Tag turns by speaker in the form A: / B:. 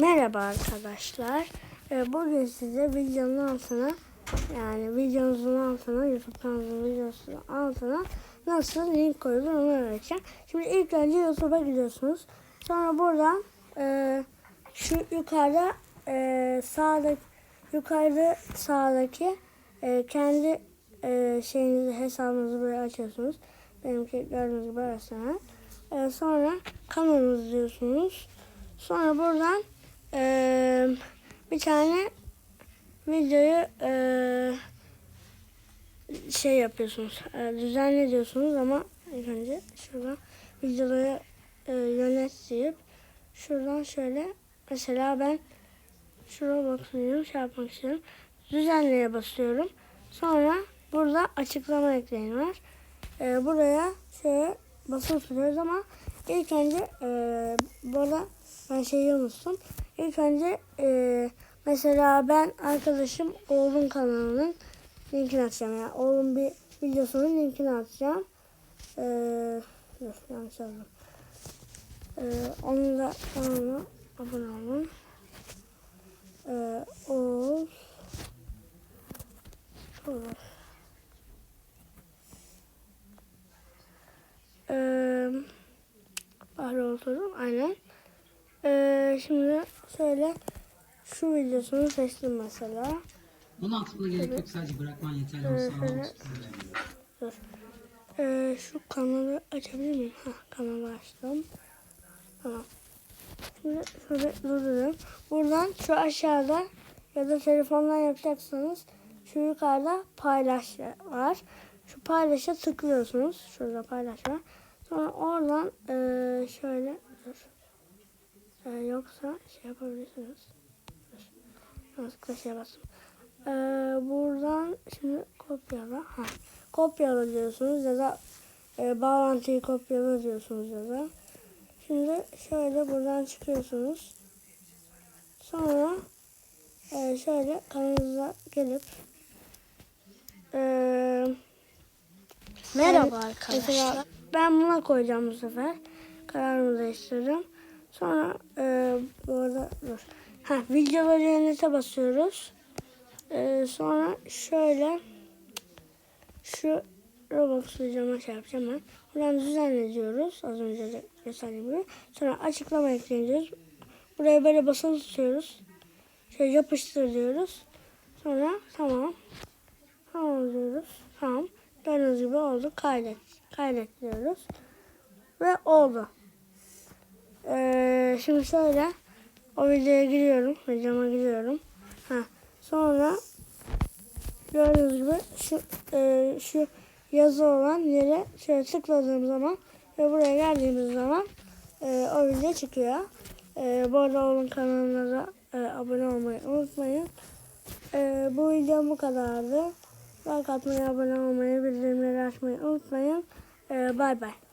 A: Merhaba arkadaşlar. Ee, Bugün size videonun altına yani videonuzun altına YouTube kanalımızın videosunun altına nasıl link koyulur onu öğreteceğim. Şimdi ilk önce YouTube'a gidiyorsunuz. Sonra buradan e, şu yukarıda e, sağdaki yukarıda sağdaki e, kendi e, şeyinizi hesabınızı böyle açıyorsunuz. Benimki gördüğünüz gibi arasana. E, sonra kanalınızı diyorsunuz. Sonra buradan eee, bir tane videoyu eee, şey yapıyorsunuz. eee, düzenle diyorsunuz ama ilk önce şuradan videoları eee, yönet şuradan şöyle mesela ben şuraya bakıyorum şey yapmak istiyorum. Düzenleye basıyorum. Sonra burada açıklama ekleyin var. Eee, buraya şöyle basılı tutuyoruz ama ilk önce eee burada ben şeyi unuttum. İlk önce eee, mesela ben arkadaşım oğlum kanalının linkini atacağım. Yani oğlum bir videosunun linkini atacağım. Eee dur yanlış yazdım. Eee onun da kanalına abone olun. Eee Oğuz Oğuz Eee Bahri Oturum aynen. Ee, şimdi şöyle şu videosunu seçtim mesela.
B: Bunu atmana gerek yok sadece bırakman yeterli
A: Ee, şöyle- Dur. Ee, şu kanalı açabilir miyim? Hah, kanalı açtım. Tamam. Şimdi şöyle durduruyorum. Buradan şu aşağıda ya da telefondan yapacaksanız şu yukarıda paylaş var. Şu paylaşa tıklıyorsunuz. Şurada paylaş var. Sonra oradan ee, şöyle dur. Ee, yoksa şey yapabilirsiniz. Yanlışlıkla şey bastım. Ee, buradan şimdi kopyala. Ha, kopyala diyorsunuz ya da e, bağlantıyı kopyala diyorsunuz ya da. Şimdi şöyle buradan çıkıyorsunuz. Sonra e, şöyle kanalınıza gelip e,
C: Merhaba arkadaşlar.
A: Mesela ben buna koyacağım bu sefer. Kararımı değiştirdim. Sonra e, bu arada dur. Ha, videoları yönete basıyoruz. E, sonra şöyle şu Roblox videoma şey yapacağım ben. Buradan düzenle. Az önce de gösterdiğim gibi. Sonra açıklama ekleyeceğiz. Buraya böyle basılı tutuyoruz. Şöyle yapıştır diyoruz. Sonra tamam. Tamam diyoruz. Tamam. Gördüğünüz gibi oldu. Kaydet. Kaydet diyoruz. Ve oldu. Ee, şimdi şöyle o videoya giriyorum. Videoma giriyorum. Ha. Sonra gördüğünüz gibi şu e, şu yazı olan yere şöyle tıkladığım zaman ve buraya geldiğimiz zaman e, o video çıkıyor. E, bu arada oğlum kanalına da e, abone olmayı unutmayın. E, bu videom bu kadardı. Like atmayı, abone olmayı, bildirimleri açmayı unutmayın. E, bay bay.